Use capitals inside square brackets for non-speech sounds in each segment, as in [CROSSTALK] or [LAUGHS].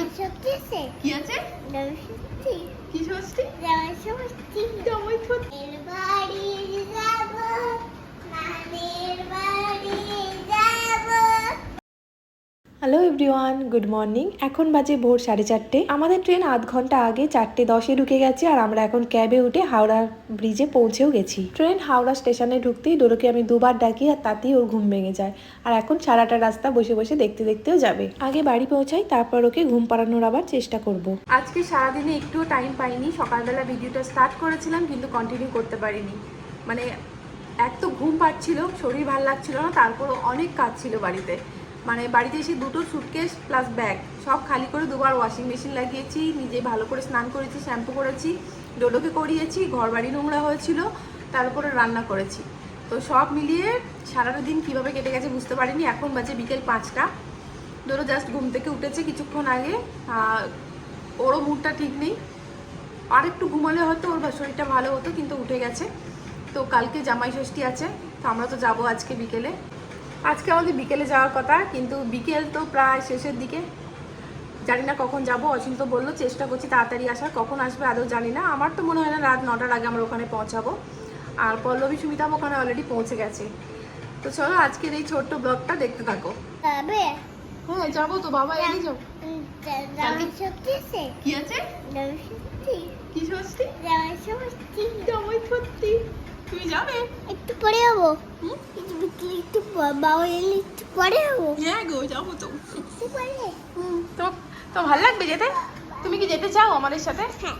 কি আছে? ষষ্ঠী কি ষষ্ঠী জামাই ষষ্ঠী জামাই ষষ্ঠী এর বাড়ি যাব নানের বাড়ি যাব হ্যালো এভরিওয়ান, গুড মর্নিং। এখন বাজে ভোর সাড়ে চারটে। আমাদের ট্রেন আধ ঘণ্টা আগে চারটে দশে ঢুকে গেছে আর আমরা এখন ক্যাবে উঠে হাওড়া ব্রিজে পৌঁছেও গেছি। ট্রেন হাওড়া স্টেশনে ঢুকতেই ডোরোকে আমি দুবার ডাকি আর তাতেই ওর ঘুম ভেঙে যায়। আর এখন সারাটা রাস্তা বসে বসে দেখতে দেখতেও যাবে। আগে বাড়ি পৌঁছাই, তারপর ওকে ঘুম পাড়ানোর আবার চেষ্টা করব। আজকে সারাদিনে একটুও টাইম পাইনি। সকালবেলা ভিডিওটা স্টার্ট করেছিলাম, কিন্তু কন্টিনিউ করতে পারিনি। মানে এক তো ঘুম পাচ্ছিল শরীর ভালো লাগছিল না, তারপরও অনেক কাজ ছিল বাড়িতে। মানে বাড়িতে এসে দুটো সুটকেস প্লাস ব্যাগ সব খালি করে দুবার ওয়াশিং মেশিন লাগিয়েছি, নিজে ভালো করে স্নান করেছি শ্যাম্পু করেছি, ডোডোকে করিয়েছি ঘর বাড়ি নোংরা হয়েছিল, তারপরে রান্না করেছি। তো সব মিলিয়ে সারাটা দিন কীভাবে কেটে গেছে বুঝতে পারিনি, এখন বাজে বিকেল পাঁচটা। ডোডো জাস্ট ঘুম থেকে উঠেছে কিছুক্ষণ আগে ওরও মুডটা ঠিক নেই। আর একটু ঘুমালে হয়তো ওর শরীরটা ভালো হতো, কিন্তু উঠে গেছে। তো কালকে জামাই ষষ্ঠী আছে, তো আমরা তো যাব আজকে বিকেলে। আজকে আমাদের বিকেলে যাওয়ার কথা কিন্তু বিকেল তো প্রায় শেষের দিকে। জানি না কখন যাব অচিন্ত বলল চেষ্টা করছি তাড়াতাড়ি আসার কখন আসবে আদৌ জানি না। আমার তো মনে হয় না রাত নটার আগে আমরা ওখানে পৌঁছাবো। আর পল্লবী সুমিতাম ওখানে অলরেডি পৌঁছে গেছে। তো চলো আজকের এই ছোট্ট ব্লগটা দেখতে থাকো। হ্যাঁ যাব তো বাবা এনে যাব? কি আছে? কি ষষ্ঠী জামাই ষষ্ঠী জামাই সত্যি। তুমি যাবে? একটু পরে যাব? একটু বাবা এলে একটু পরে যাব। হ্যাঁ গো যাব তো। একটু পরে। তো তো ভালো লাগবে যেতে? তুমি কি যেতে চাও আমাদের সাথে? হ্যাঁ।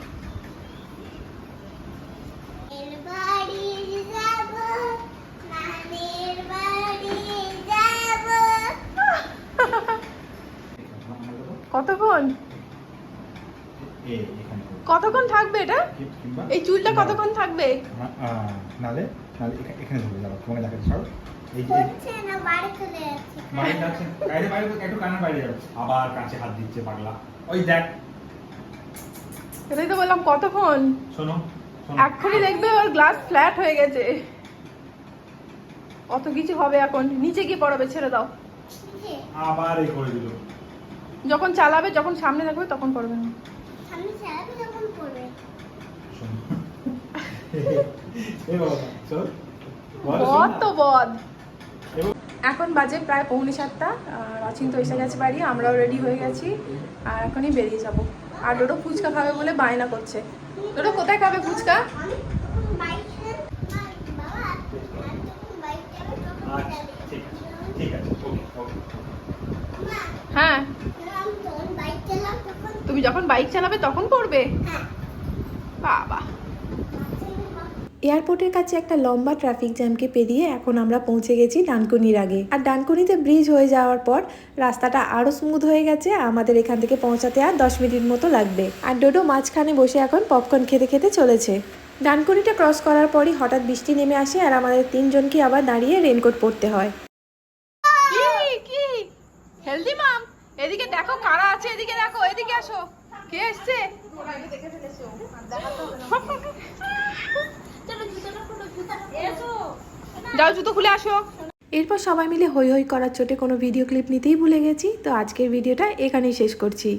কতক্ষণ। কতক্ষণ থাকবে এটা? এই চুলটা কতক্ষণ থাকবে? নালে নালে এখানে ধরে যাব তোমাকে দেখাতে ছাড়ো এই যে হচ্ছে না বাড়ি চলে যাচ্ছে। বাইরে যাচ্ছে। বাইরে বাইরে একটু কানের বাইরে যাবে। আবার কাছে হাত দিচ্ছে পাগলা। ওই দেখ। এটাই তো বললাম কতক্ষণ? শোনো এক্ষুনি দেখবে ওর গ্লাস ফ্ল্যাট হয়ে গেছে। কত কিছু হবে এখন। নিচে গিয়ে পড়াবে ছেড়ে দাও। আবার এই করে দিল। যখন চালাবে যখন সামনে থাকবে তখন করবে না। তো [LAUGHS] এখন বাজে প্রায় পৌনে সাতটা আর অচিন্ত এসে গেছে বাড়ি আমরাও রেডি হয়ে গেছি আর এখনই বেরিয়ে যাব। আর ডোডো ফুচকা খাবে বলে বায়না করছে। ডোডো কোথায় খাবে ফুচকা? আচ্ছা হ্যাঁ আমি তখন বাইক চালাম তখন তুমি যখন বাইক চালাবে তখন পড়বে। বাবা। এয়ারপোর্টের কাছে একটা লম্বা ট্রাফিক জ্যামকে পেরিয়ে এখন আমরা পৌঁছে গেছি ডানকুনির আগে। আর ডানকুনিতে ব্রিজ হয়ে যাওয়ার পর রাস্তাটা আরও স্মুথ হয়ে গেছে আমাদের এখান থেকে পৌঁছাতে আর দশ মিনিট মতো লাগবে। আর ডোডো মাঝখানে বসে এখন পপকর্ন খেতে খেতে চলেছে। ডানকুনিটা ক্রস করার পরই হঠাৎ বৃষ্টি নেমে আসে আর আমাদের তিনজনকে আবার দাঁড়িয়ে রেনকোট পরতে হয়। হেলদি মাম এদিকে দেখো কারা আছে, এদিকে দেখো, এদিকে আসো। কে এসছে? যাও, জুতো খুলে আসো। এরপর সবাই মিলে হই হই করার চোটে কোনো ভিডিও ক্লিপ নিতেই ভুলে গেছি, তো আজকের ভিডিওটা এখানেই শেষ করছি।